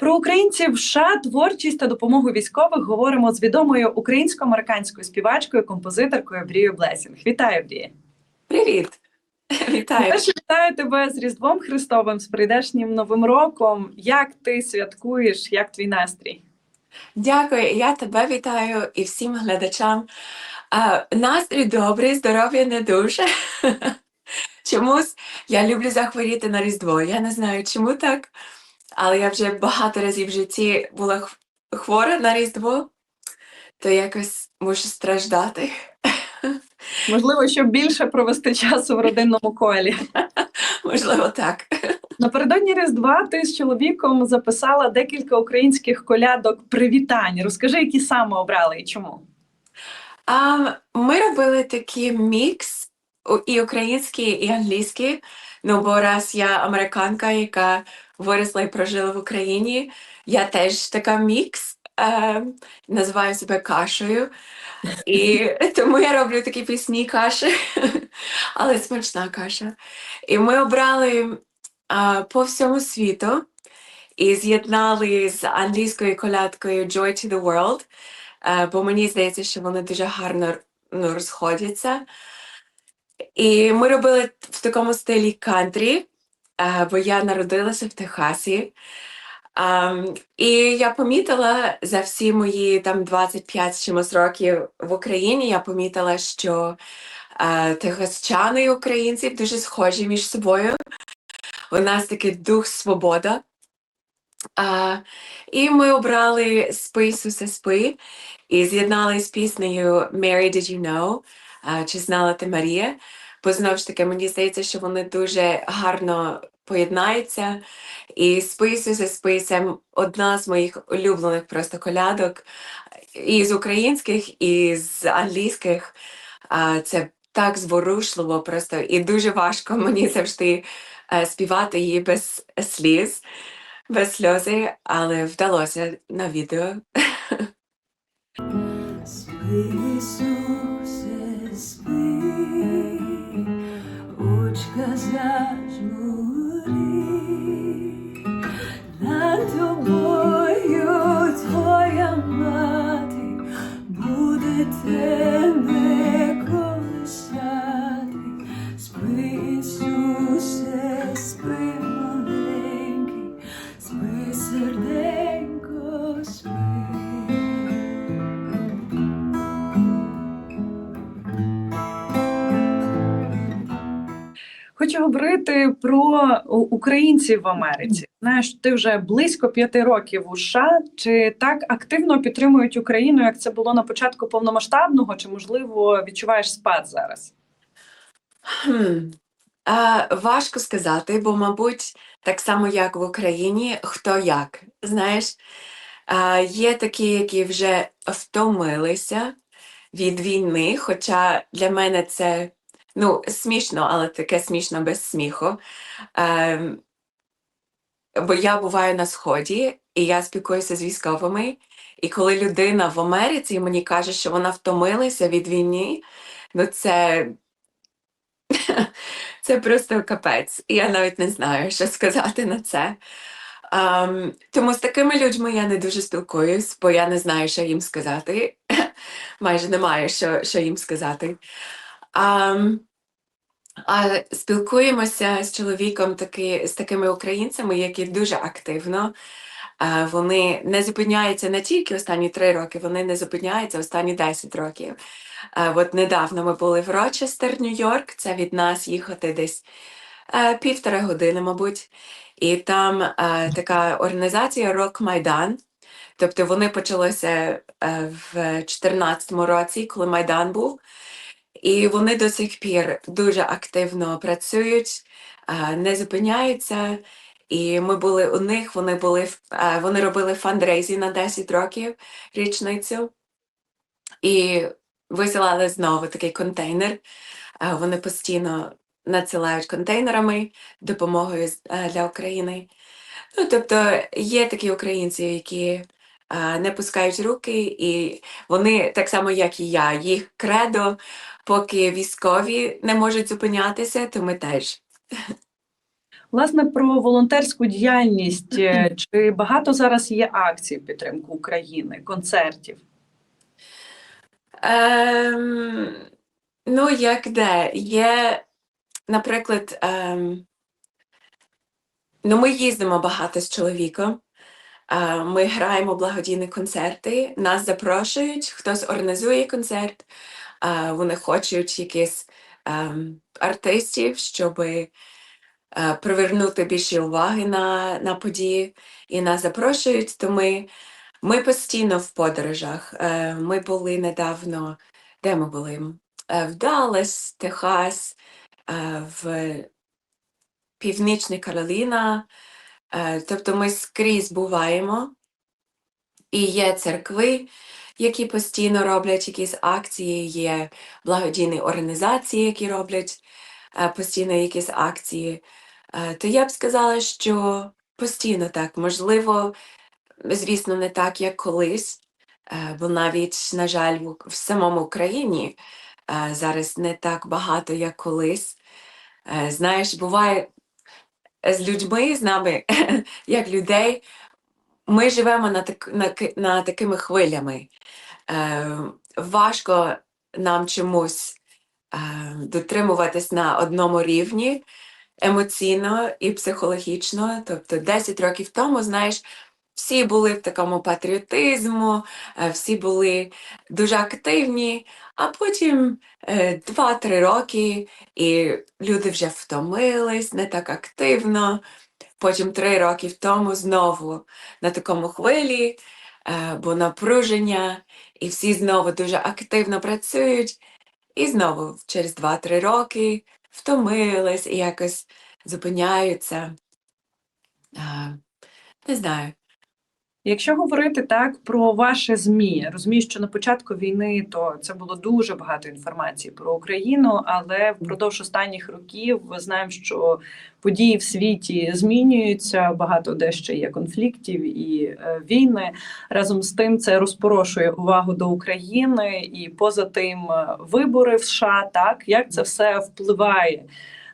Про українців в США, творчість та допомогу військових говоримо з відомою українсько-американською співачкою, композиторкою Брією Блесінг. Вітаю, Брія! Привіт! Вітаю! Перше вітаю тебе з Різдвом Христовим, з прийдешнім Новим роком. Як ти святкуєш? Як твій настрій? Дякую, я тебе вітаю і всім глядачам. А, настрій добрий, здоров'я не дуже. Чомусь я люблю захворіти на Різдво. Я не знаю, чому так, але я вже багато разів в житті була хвора на Різдво, то якось мушу страждати. Можливо, щоб більше провести часу в родинному колі. Можливо, так. Напередодні Різдва ти з чоловіком записала декілька українських колядок привітань. Розкажи, які саме обрали і чому? А, ми робили такий мікс і український, і англійський. Ну, бо раз я американка, яка виросла і прожила в Україні, я теж така мікс, е, називаю себе кашею. І тому я роблю такі пісні каші, але смачна каша. І ми обрали а, по всьому світу і з'єднали з англійською колядкою Joy to the World. Е, бо мені здається, що вони дуже гарно ну, розходяться. І ми робили в такому стилі кантрі, е, бо я народилася в Техасі. І я помітила за всі мої там 25 чимось років в Україні, я помітила, що е, техасчани і українці дуже схожі між собою. У нас такий дух свобода. А, і ми обрали Спи, Ісусе, спи і з'єднали з піснею Mary Did You Know? А, Чи знала ти Марія? Бо знову ж таки, мені здається, що вони дуже гарно поєднаються. І Спи, Ісусе, спи це м- одна з моїх улюблених просто колядок. І з українських, і з англійських. Це так зворушливо просто і дуже важко мені завжди е, співати її без сліз без сльози, але вдалося на відео. Спи, очка зажмури, над тобою твоя мати буде тебе Хочу говорити про українців в Америці. Знаєш, ти вже близько п'яти років у США. Чи так активно підтримують Україну, як це було на початку повномасштабного, чи можливо відчуваєш спад зараз? Хм. А, важко сказати, бо, мабуть, так само, як в Україні, хто як. Знаєш, а, є такі, які вже втомилися від війни, хоча для мене це ну, смішно, але таке смішно без сміху. Ем, бо я буваю на Сході, і я спілкуюся з військовими. І коли людина в Америці мені каже, що вона втомилася від війни, ну це, це просто капець. Я навіть не знаю, що сказати на це. Ам, тому з такими людьми я не дуже спілкуюсь, бо я не знаю, що їм сказати. Майже немає, що, що їм сказати. Ам, а спілкуємося з чоловіком таки, з такими українцями, які дуже активно. Вони не зупиняються не тільки останні три роки, вони не зупиняються останні 10 років. От недавно ми були в Рочестер, Нью-Йорк. Це від нас їхати десь півтора години, мабуть. І там така організація Рок Майдан. Тобто вони почалися е, в 2014 році, коли Майдан був. І вони до сих пір дуже активно працюють, не зупиняються. І ми були у них, вони були вони робили фандрейзі на 10 років річницю. І висилали знову такий контейнер. Вони постійно надсилають контейнерами допомогою е, для України. Ну, тобто є такі українці, які не пускають руки, і вони так само, як і я, їх кредо, поки військові не можуть зупинятися, то ми теж. Власне, про волонтерську діяльність. Е, Чи багато зараз є акцій в підтримку України, концертів? Ем, ну, як де? Є, наприклад, ем, ну, ми їздимо багато з чоловіком. Е, ми граємо благодійні концерти, нас запрошують, хтось організує концерт, е, вони хочуть якісь ем, артистів, щоб привернути більше уваги на, на події, і нас запрошують, то ми ми постійно в подорожах. Е, Ми були недавно, де ми були? Е, В Даллас, Техас, е, в Північна Кароліна. Е, Тобто ми скрізь буваємо. І є церкви, які постійно роблять якісь акції, є благодійні організації, які роблять е, постійно якісь акції. Е, То я б сказала, що постійно так, можливо, звісно, не так, як колись, бо навіть, на жаль, в самому Україні зараз не так багато, як колись. Знаєш, буває з людьми, з нами, як людей, ми живемо на, так, на, на такими хвилями. Е, Важко нам чомусь е, дотримуватись на одному рівні емоційно і психологічно. Тобто 10 років тому, знаєш, всі були в такому патріотизму, е, всі були дуже активні, а потім е, 2-3 роки, і люди вже втомились не так активно. Потім 3 роки тому знову на такому хвилі, е, бо напруження, і всі знову дуже активно працюють. І знову через 2-3 роки втомились і якось зупиняються. Не знаю. Якщо говорити так про ваше ЗМІ, розумію, що на початку війни то це було дуже багато інформації про Україну, але впродовж останніх років ми знаємо, що події в світі змінюються. Багато де ще є конфліктів і е, війни. Разом з тим це розпорошує увагу до України і поза тим е, вибори в США. Так як це все впливає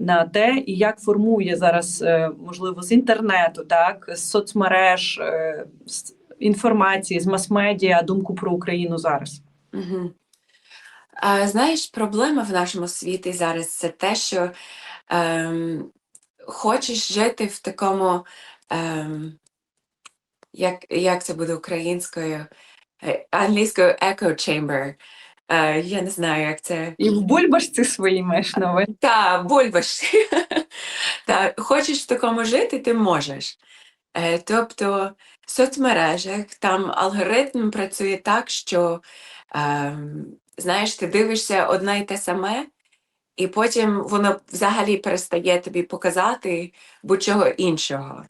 на те, і як формує зараз, е, можливо, з інтернету, так з соцмереж, е, з інформації, з мас-медіа, думку про Україну зараз. Угу. А, знаєш, проблема в нашому світі зараз це те, що ем, хочеш жити в такому, ем, як, як це буде українською, Е, англійською echo chamber. Е, я не знаю, як це. І в бульбашці свої маєш на увазі. Та, бульбаш. Та, хочеш в такому жити, ти можеш. Е, тобто в соцмережах там алгоритм працює так, що ем, знаєш, ти дивишся одне й те саме, і потім воно взагалі перестає тобі показати будь-чого іншого.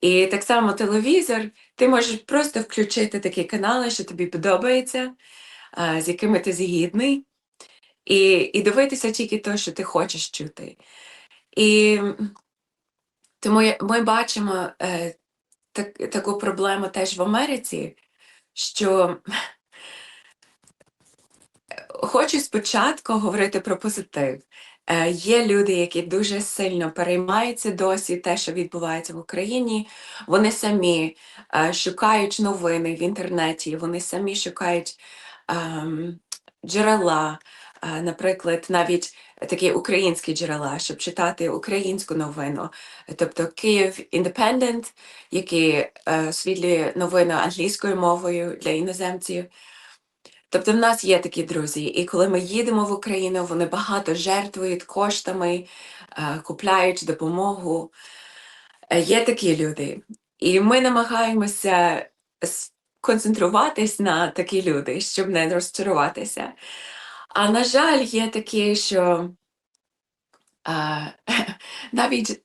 І так само телевізор, ти можеш просто включити такі канали, що тобі подобається, з якими ти згідний, і, і дивитися тільки те, що ти хочеш чути. І тому ми бачимо е, так, таку проблему теж в Америці, що хочу спочатку говорити про позитив. Е, Є люди, які дуже сильно переймаються досі те, що відбувається в Україні. Вони самі е, шукають новини в інтернеті, вони самі шукають джерела, е, наприклад, навіть такі українські джерела, щоб читати українську новину. Тобто Київ який е, освітлює новини англійською мовою для іноземців. Тобто в нас є такі друзі, і коли ми їдемо в Україну, вони багато жертвують коштами, е, купляють допомогу. Е, Є такі люди. І ми намагаємося концентруватись на такі люди, щоб не розчаруватися. А на жаль, є такі, що а, навіть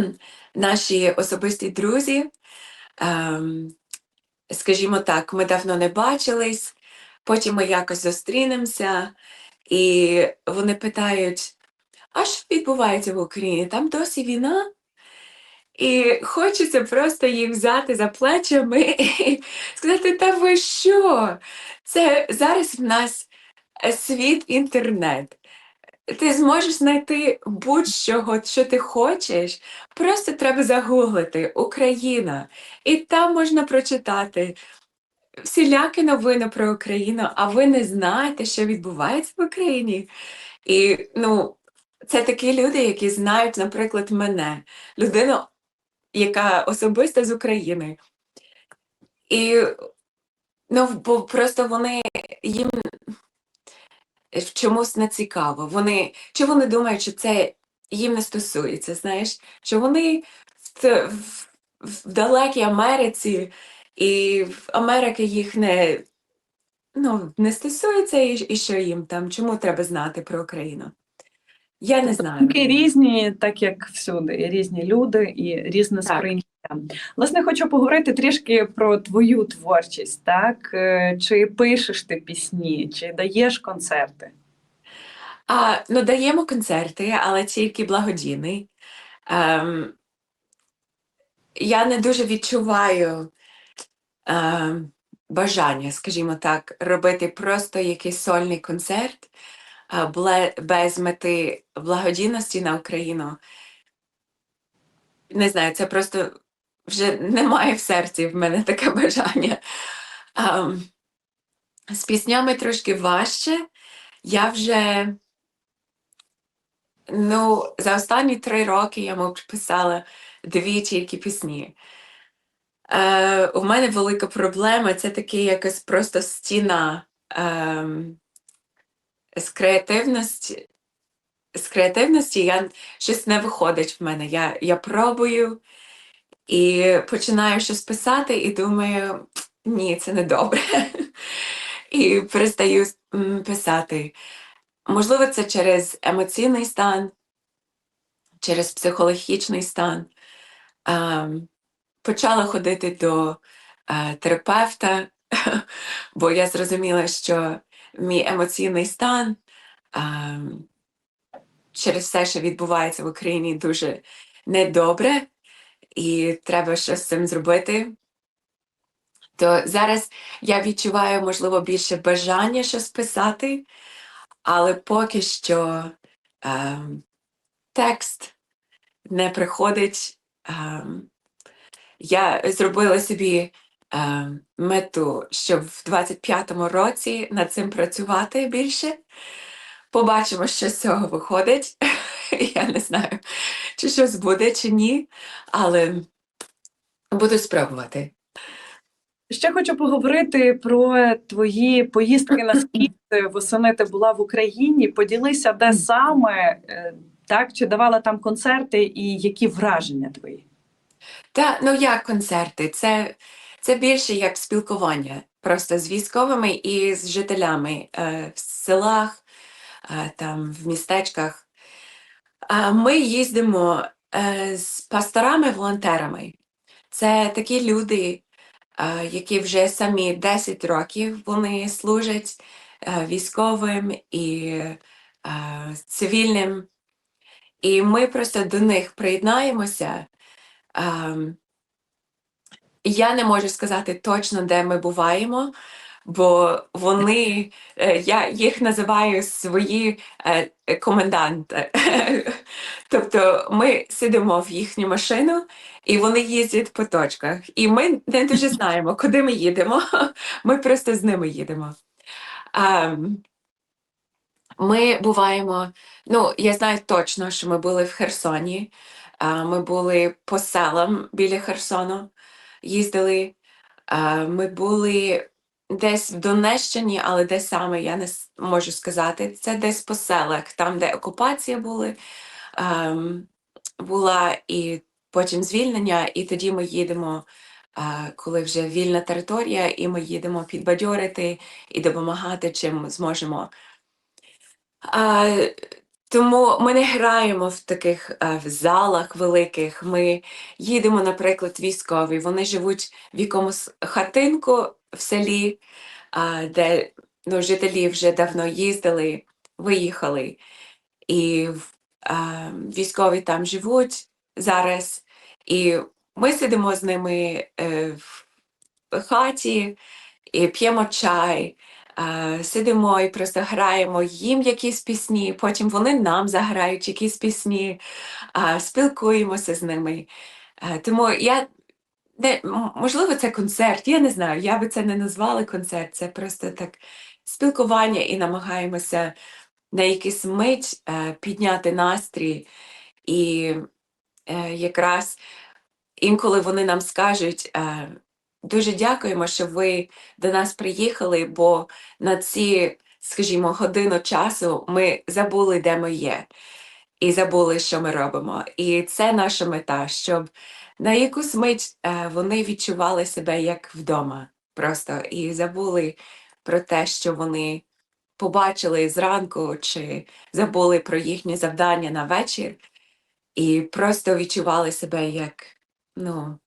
наші особисті друзі, ем, скажімо так, ми давно не бачились, потім ми якось зустрінемося, і вони питають, а що відбувається в Україні? Там досі війна? І хочеться просто їх взяти за плечами і сказати, та ви що? Це зараз в нас е, світ інтернет. ти зможеш знайти будь-що, що ти хочеш. Просто треба загуглити Україна. І там можна прочитати всілякі новини про Україну, а ви не знаєте, що відбувається в Україні. І ну, це такі люди, які знають, наприклад, мене, людину, яка особисто з України. І ну, бо просто вони їм в чомусь не цікаво. Вони, чи вони думають, що це їм не стосується, знаєш, що вони в, в, в далекій Америці, і Америка їх не, ну, не стосується, і, і що їм там, чому треба знати про Україну? Я не знаю. Думки різні, так як всюди, і різні люди і різне сприйняття. Власне, хочу поговорити трішки про твою творчість. Так Е, чи пишеш ти пісні, чи даєш концерти? А, ну, даємо концерти, але тільки благодійний. Ем, я не дуже відчуваю ем, бажання, скажімо так, робити просто якийсь сольний концерт без мети благодійності на Україну. Не знаю, це просто вже немає в серці в мене таке бажання. З піснями трошки важче. Я вже Ну, за останні три роки я, мабуть, писала дві тільки пісні. Е, у мене велика проблема це таке якась просто стіна ем, з креативності. З креативності я, щось не виходить в мене. Я, я пробую і починаю щось писати, і думаю, ні, це не добре. І перестаю писати. Можливо, це через емоційний стан, через психологічний стан. Ем, почала ходити до е, терапевта, бо я зрозуміла, що мій емоційний стан ем, через все, що відбувається в Україні, дуже недобре, і треба щось з цим зробити. То зараз я відчуваю, можливо, більше бажання щось писати, але поки що ем, текст не приходить. Ем, я зробила собі мету, щоб в 25-му році над цим працювати більше. Побачимо, що з цього виходить. Я не знаю, чи щось буде, чи ні, але буду спробувати. Ще хочу поговорити про твої поїздки на схід. Восени ти була в Україні. Поділися, де саме е, так чи давала там концерти, і які враження твої? Та ну як концерти? Це, це більше як спілкування просто з військовими і з жителями е, в селах, е, там в містечках. Ми їздимо е, з пасторами-волонтерами. Це такі люди, які вже самі 10 років вони служать військовим і цивільним. І ми просто до них приєднаємося. Ем, я не можу сказати точно, де ми буваємо, бо вони, е, я їх називаю свої е, коменданти. Тобто ми сидимо в їхню машину, і вони їздять по точках. І ми не дуже знаємо, куди ми їдемо. Ми просто з ними їдемо. Ем, Ми буваємо, ну, я знаю точно, що ми були в Херсоні. Ми були по селам біля Херсону, їздили. Ми були десь в Донеччині, але де саме я не можу сказати. Це десь по селах, там, де окупація були, ем, була, і потім звільнення, і тоді ми їдемо, коли вже вільна територія, і ми їдемо підбадьорити і допомагати, чим зможемо. Тому ми не граємо в таких е, в залах великих. Ми їдемо, наприклад, військові. Вони живуть в якомусь хатинку в селі, де ну, жителі вже давно їздили, виїхали. І військові там живуть зараз. І ми сидимо з ними е, в хаті і п'ємо чай. Сидимо і просто граємо їм якісь пісні, потім вони нам заграють якісь пісні, спілкуємося з ними. Тому я не, можливо, це концерт, я не знаю, я би це не назвала концерт, це просто так спілкування і намагаємося на якийсь мить е, підняти настрій. І е, якраз інколи вони нам скажуть, е, дуже дякуємо, що ви до нас приїхали, бо на ці, скажімо, годину часу ми забули, де ми є, і забули, що ми робимо. І це наша мета, щоб на якусь мить е, вони відчували себе як вдома просто і забули про те, що вони побачили зранку, чи забули про їхнє завдання на вечір, і просто відчували себе як ну,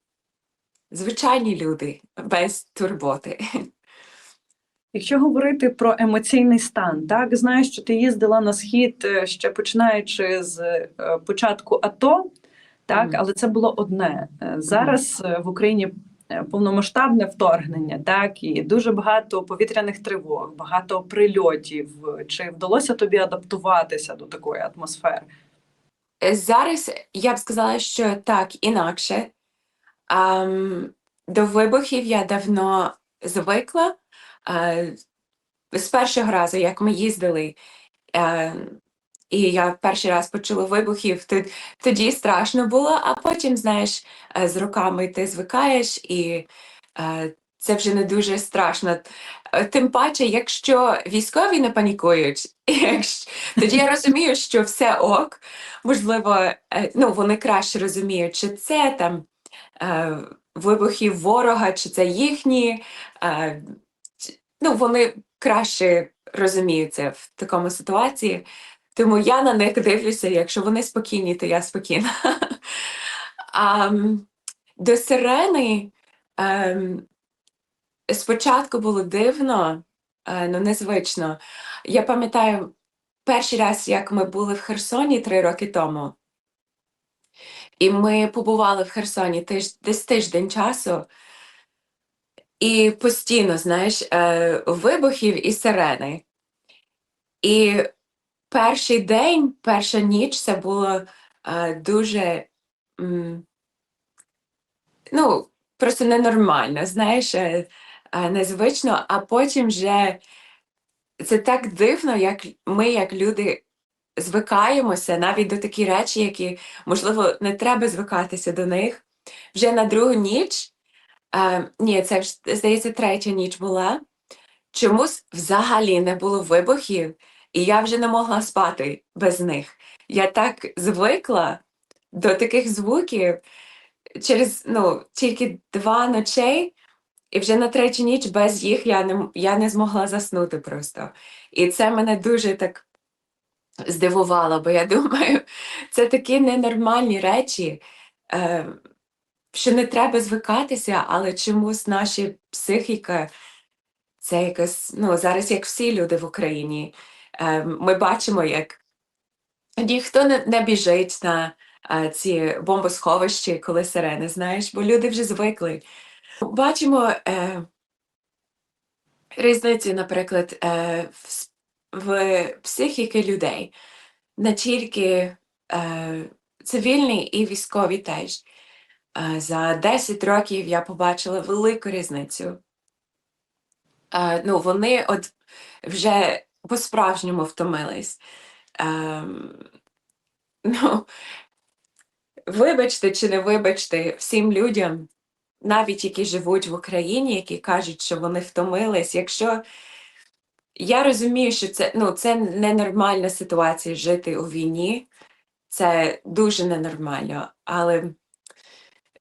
звичайні люди без турботи. Якщо говорити про емоційний стан, так знаєш, що ти їздила на схід е, ще починаючи з е, початку АТО, так, але це було одне. Е, Зараз в Україні повномасштабне вторгнення, так і дуже багато повітряних тривог, багато прильотів. Чи вдалося тобі адаптуватися до такої атмосфери? Зараз я б сказала, що так, інакше. Ам, до вибухів я давно звикла. Е, з першого разу, як ми їздили, е, і я перший раз почула вибухів, то- тоді страшно було, а потім, знаєш, е, з роками ти звикаєш, і е, це вже не дуже страшно. Тим паче, якщо військові не панікують, якщо- тоді я розумію, що все ок. Можливо, ну, вони краще розуміють, чи це там е, вибухи ворога, чи це їхні. Е, ну, вони краще розуміються в такому ситуації. Тому я на них дивлюся, якщо вони спокійні, то я спокійна. А, до сирени ем, спочатку було дивно, е, ну незвично. Я пам'ятаю перший раз, як ми були в Херсоні три роки тому. І ми побували в Херсоні тиж, десь тиждень часу, і постійно, знаєш, е, вибухів і сирени. І перший день, перша ніч це було е, дуже ну, просто ненормально, знаєш, е, незвично, а потім вже це так дивно, як ми, як люди, звикаємося навіть до такі речі, які, можливо, не треба звикатися до них. Вже на другу ніч, е, ні, це здається, третя ніч була. Чомусь взагалі не було вибухів, і я вже не могла спати без них. Я так звикла до таких звуків через ну, тільки два ночей, і вже на третю ніч без їх я не, я не змогла заснути просто. І це мене дуже так здивувало, бо я думаю, це такі ненормальні речі, е, що не треба звикатися, але чомусь наша психіка, це якось, ну, зараз як всі люди в Україні, е, ми бачимо, як ніхто не, біжить на е, ці бомбосховища, коли сирени, знаєш, бо люди вже звикли. Бачимо е, різницю, наприклад, е, в, в психіки людей, не тільки е, цивільні і військові теж. Е, за 10 років я побачила велику різницю. Е, ну, вони от вже по-справжньому втомились. Ем, ну, вибачте чи не вибачте всім людям, навіть які живуть в Україні, які кажуть, що вони втомились. Якщо я розумію, що це, ну, це ненормальна ситуація жити у війні, це дуже ненормально, але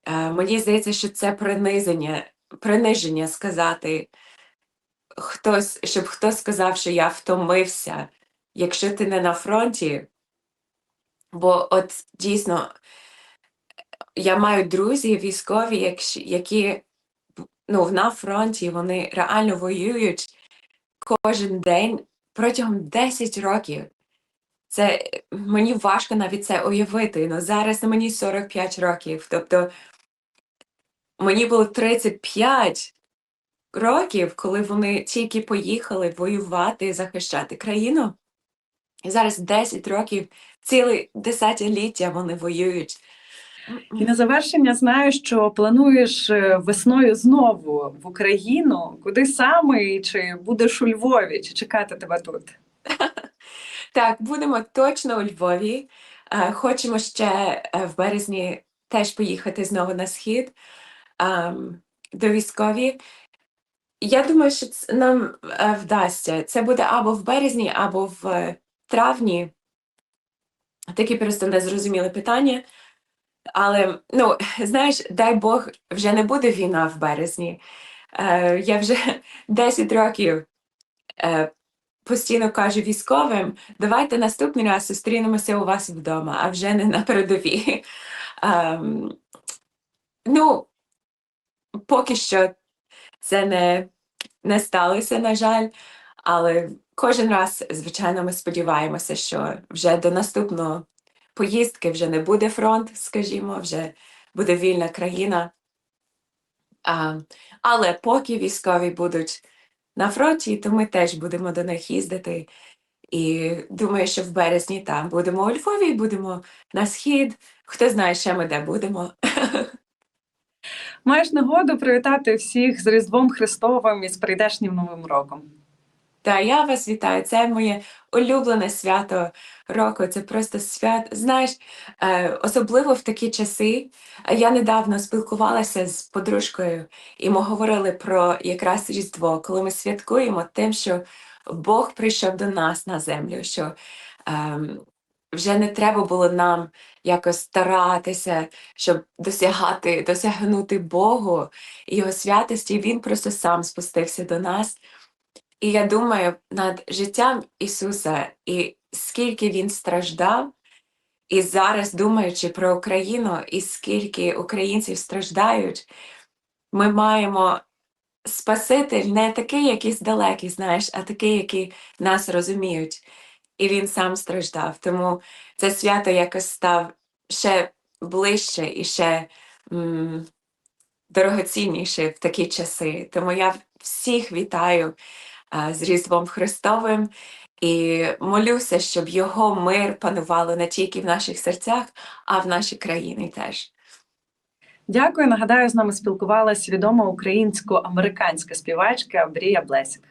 е, мені здається, що це принизення, приниження сказати хтось, щоб хтось сказав, що я втомився, якщо ти не на фронті. Бо от дійсно я маю друзів військові, які ну, на фронті, вони реально воюють кожен день протягом 10 років. Це мені важко навіть це уявити. Ну, зараз мені 45 років. Тобто мені було 35, років, коли вони тільки поїхали воювати, захищати країну. І зараз 10 років, ціле десятиліття вони воюють. І на завершення знаю, що плануєш е, весною знову в Україну. Куди саме чи будеш у Львові, чи чекати тебе тут? Так, будемо точно у Львові. Е, Хочемо ще е, в березні теж поїхати знову на схід ем, до військові. Я думаю, що нам вдасться. Це буде або в березні, або в травні. Такі просто незрозуміле питання. Але, ну, знаєш, дай Бог, вже не буде війна в березні. Е, я вже 10 років е, постійно кажу військовим, давайте наступний раз зустрінемося у вас вдома, а вже не на передовій. Ем, ну, поки що це не, не сталося, на жаль, але кожен раз, звичайно, ми сподіваємося, що вже до наступної поїздки вже не буде фронт, скажімо, вже буде вільна країна. А, але поки військові будуть на фронті, то ми теж будемо до них їздити. І думаю, що в березні там будемо у Львові, будемо на схід. Хто знає, ще ми де будемо. Маєш нагоду привітати всіх з Різдвом Христовим і з прийдешнім Новим роком. Та я вас вітаю. Це моє улюблене свято року. Це просто свят. Знаєш, е, особливо в такі часи. Я недавно спілкувалася з подружкою, і ми говорили про якраз Різдво, коли ми святкуємо тим, що Бог прийшов до нас на землю, що ем, вже не треба було нам якось старатися, щоб досягати, досягнути Богу і його святості. Він просто сам спустився до нас. І я думаю над життям Ісуса і скільки Він страждав, і зараз, думаючи про Україну, і скільки українців страждають, ми маємо Спаситель не такий якийсь далекий, знаєш, а такий, який нас розуміють. І він сам страждав. Тому це свято якось став ще ближче і ще м, дорогоцінніше в такі часи. Тому я всіх вітаю з Різдвом Христовим і молюся, щоб його мир панувало не тільки в наших серцях, а в нашій країні теж. Дякую. Нагадаю, з нами спілкувалася відома українсько-американська співачка Брія Блесінг.